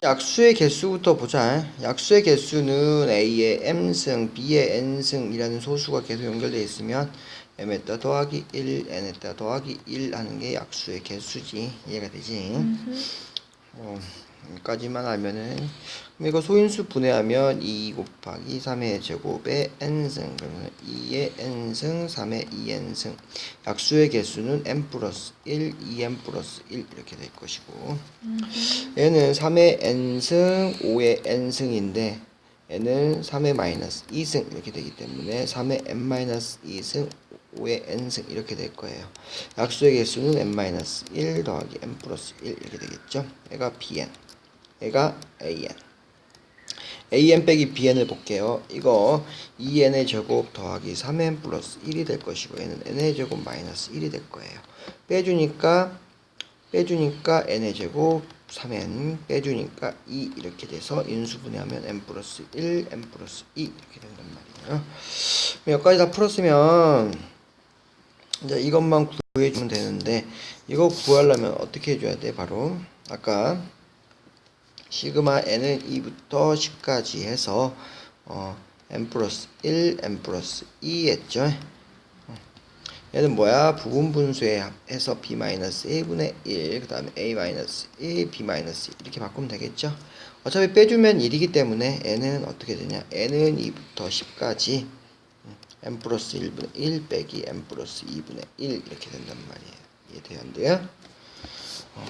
약수의 개수부터 보자. 약수의 개수는 A의 M승, B의 N승이라는 소수가 계속 연결되어 있으면 M에다 더하기 1, N에다 더하기 1 하는 게 약수의 개수지. 이해가 되지? 어, 여기까지만 알면은 그럼 이거 소인수 분해하면 2 곱하기 3의 제곱에 n승 그러면 2의 n승 3의 2n승 약수의 개수는 n 플러스 1, 2n 플러스 1 이렇게 될 것이고 얘는 3의 n승 5의 n승인데 얘는 3의 마이너스 2승 이렇게 되기 때문에 3의 n 마이너스 2승 5의 n승 이렇게 될 거예요. 약수의 개수는 n 마이너스 1 더하기 n 플러스 1 이렇게 되겠죠. 얘가 bn, 얘가 an. an 빼기 bn을 볼게요. 이거 2n의 제곱 더하기 3n 플러스 1이 될 것이고 얘는 n의 제곱 마이너스 1이 될 거예요. 빼주니까 빼주니까 n의 제곱 3n 빼주니까 2 이렇게 돼서 인수분해하면 n 플러스 1, n 플러스 2 이렇게 된단 말이에요. 그럼 여기까지 다 풀었으면 이제 이것만 구해주면 되는데 이거 구하려면 어떻게 해줘야 돼? 바로 아까 시그마 n은 2부터 10까지 해서 어, n 플러스 1, n 플러스 2 했죠? 얘는 뭐야? 부분 분수에 해서 b 마이너스 1분의 1, 그 다음에 a 마이너스 1, b 마이너스 1 이렇게 바꾸면 되겠죠? 어차피 빼주면 1이기 때문에 n은 어떻게 되냐? n은 2부터 10까지 n 플러스 1분의 1 빼기 n 플러스 2분의 1 이렇게 된단 말이에요. 안 돼요? 어.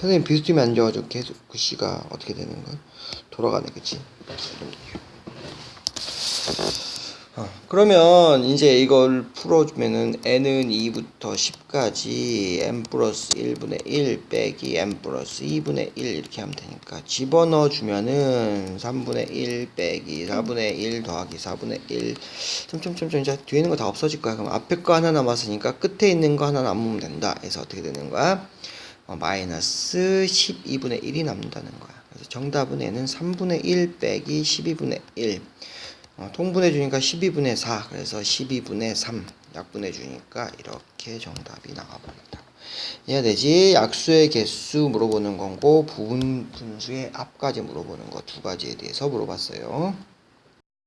선생님 비스듬히 앉아가지고 계속 그 시가 어떻게 되는 거야? 돌아가네, 그치? 어, 그러면 이제 이걸 풀어주면은 n은 2부터 10까지 n 플러스 1분의 1 빼기 n 플러스 2분의 1 이렇게 하면 되니까 집어넣어 주면은 3분의 1 빼기 4분의 1 더하기 4분의 1 점점점점 이제 뒤에 있는 거 다 없어질 거야. 그럼 앞에 거 하나 남았으니까 끝에 있는 거 하나 남으면 된다. 그래서 어떻게 되는 거야? 어, 마이너스 12분의 1이 남는다는 거야. 그래서 정답은 n은 3분의 1 빼기 12분의 1 어, 통분해 주니까 12분의 4 그래서 12분의 3 약분해 주니까 이렇게 정답이 나와버린다 이해되지? 약수의 개수 물어보는 거고 부분 분수의 합까지 물어보는 거 두 가지에 대해서 물어봤어요